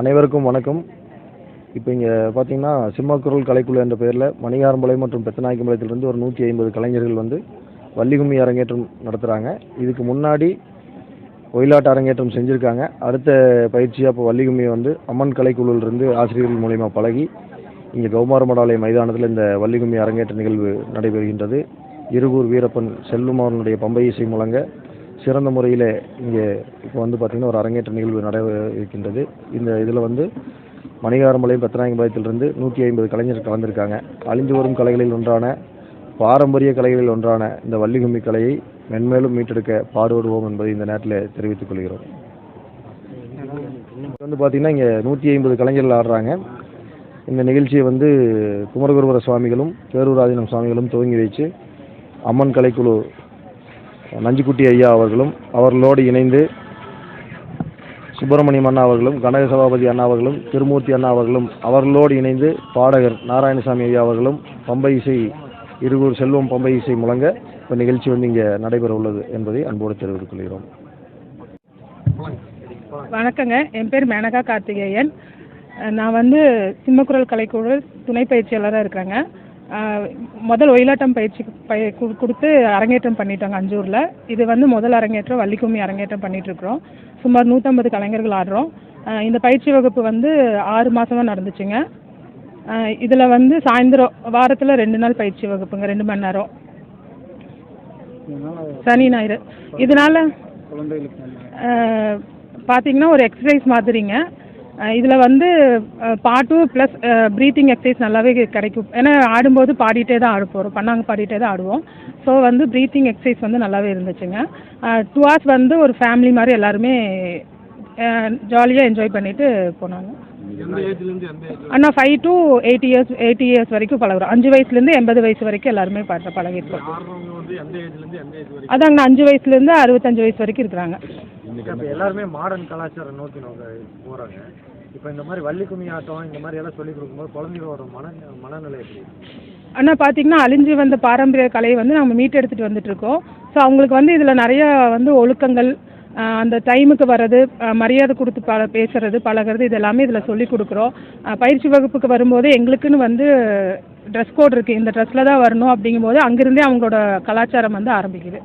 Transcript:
அனைவருக்கும் வணக்கம். இப்போ இங்கே பார்த்தீங்கன்னா சிம்மக்குரல் கலைக்குழு என்ற பெயரில் மணிகாரம்பளை மற்றும் பெத்தநாயக்கம்பாளையத்திலிருந்து ஒரு நூற்றி ஐம்பது கலைஞர்கள் வந்து வள்ளிகும்மி அரங்கேற்றம் நடத்துகிறாங்க இதுக்கு முன்னாடி ஒயிலாட்ட அரங்கேற்றம் செஞ்சுருக்காங்க. அடுத்த பயிற்சியாக இப்போ வள்ளிகும்மி வந்து அம்மன் கலைக்குழுவிலிருந்து ஆசிரியர்கள் மூலயமா பழகி இங்கே கௌமாரமடாலய மைதானத்தில் இந்த வள்ளிகும்மி அரங்கேற்ற நிகழ்வு நடைபெறுகின்றது. இருகூர் வீரப்பன் செல்வம் பம்பை இசை முழங்க சிறந்த முறையில் இங்கே இப்போ வந்து பார்த்திங்கன்னா ஒரு அரங்கேற்ற நிகழ்வு நடைபெற இருக்கின்றது இந்த இதில் வந்து மணிகாரம்பாளையம் பெத்தநாயக்கம்பாளையத்திலிருந்து நூற்றி ஐம்பது கலைஞர்கள் கலந்திருக்காங்க. அழிந்து வரும் கலைகளில் ஒன்றான பாரம்பரிய கலைகளில் ஒன்றான இந்த வள்ளிகும்மி கலையை மென்மேலும் மீட்டெடுக்க பாடுபடுவோம் என்பதை இந்த நேரத்தில் தெரிவித்துக் கொள்கிறோம். இப்போ வந்து பார்த்திங்கன்னா இங்கே நூற்றி ஐம்பது கலைஞர்கள் ஆடுறாங்க. இந்த நிகழ்ச்சியை வந்து குமரகுருவர சுவாமிகளும் பேரூராதீனம் சுவாமிகளும் துவங்கி வச்சு அம்மன் கலைக்குழு நஞ்சுக்குட்டி ஐயா அவர்களும் அவர்களோடு இணைந்து சுப்பிரமணியம் அண்ணா அவர்களும் கனக சபாபதி அண்ணா அவர்களும் திருமூர்த்தி அண்ணா அவர்களும் அவர்களோடு இணைந்து பாடகர் நாராயணசாமி ஐயா அவர்களும் பம்பை இசை இருகூர் செல்வம் பம்பை இசை முழங்க இப்போ நிகழ்ச்சி வந்து இங்கே நடைபெற உள்ளது என்பதை அன்போடு தெரிவித்துக் கொள்கிறோம். வணக்கங்க. என் பேர் மேனகா கார்த்திகேயன். நான் வந்து சிம்மக்குரல் கலைக்குழு துணை பயிற்சியாளராக இருக்கிறேங்க. முதல் ஒயிலாட்டம் பயிற்சி பய கொடுத்து அரங்கேற்றம் பண்ணிட்டோங்க அஞ்சூரில். இது வந்து முதல் அரங்கேற்றம் வள்ளிக்கும்மி அரங்கேற்றம் பண்ணிகிட்ருக்குறோம் சுமார் நூற்றம்பது கலைஞர்கள் ஆடுறோம். இந்த பயிற்சி வகுப்பு வந்து ஆறு மாதமாக நடந்துச்சுங்க. இதில் வந்து சாயந்தரம் வாரத்தில் ரெண்டு நாள் பயிற்சி வகுப்புங்க ரெண்டு மணி நேரம். சனி ஞாயிறு. இதனால பார்த்தீங்கன்னா ஒரு எக்ஸசைஸ் மாதிரிங்க. இதில் வந்து பாட்டும் ப்ளஸ் ப்ரீத்திங் எக்ஸசைஸ் நல்லாவே கிடைக்கும். ஏன்னா ஆடும்போது பாடிட்டே தான் ஆட போகிறோம் பண்ணாங்க பாடிட்டே தான் ஆடுவோம். ஸோ வந்து ப்ரீத்திங் எக்ஸசைஸ் வந்து நல்லாவே இருந்துச்சுங்க. டூ ஹவர்ஸ் வந்து ஒரு ஃபேமிலி மாதிரி எல்லாருமே ஜாலியாக என்ஜாய் பண்ணிட்டு போனாங்க. அண்ணா five to eight years eighty years வரைக்கும் பழகுறோம். அஞ்சு வயசுலேருந்து எண்பது வயசு வரைக்கும் எல்லாருமே பழ பழகிருக்கோம். அதாங்க அஞ்சு வயசுலேருந்து அறுபத்தஞ்சு வயசு வரைக்கும் இருக்கிறாங்க. இப்போ எல்லாருமே மாடர்ன் கலாச்சாரம் நோக்கி நோக்க போகிறாங்க இப்போ இந்த மாதிரி வள்ளி கும்மி ஆட்டம் இந்த மாதிரி எல்லாம் சொல்லி கொடுக்கும்போது குழந்தைகளோட மன மனநிலை எப்படி அண்ணா பார்த்தீங்கன்னா அழிஞ்சு வந்த பாரம்பரிய கலையை வந்து நம்ம மீட்டு எடுத்துகிட்டு வந்துட்டுருக்கோம். ஸோ அவங்களுக்கு வந்து இதில் நிறைய வந்து ஒழுக்கங்கள் அந்த டைமுக்கு வர்றது மரியாதை கொடுத்து ப பேசுறது பழகுறது இது எல்லாமே இதில் சொல்லி கொடுக்குறோம். பயிற்சி வகுப்புக்கு வரும்போது எங்களுக்குன்னு வந்து ட்ரெஸ் கோட் இருக்குது இந்த ட்ரெஸ்ஸில் தான் வரணும் அப்படிங்கும்போது அங்கிருந்தே அவங்களோட கலாச்சாரம் வந்து ஆரம்பிக்குது.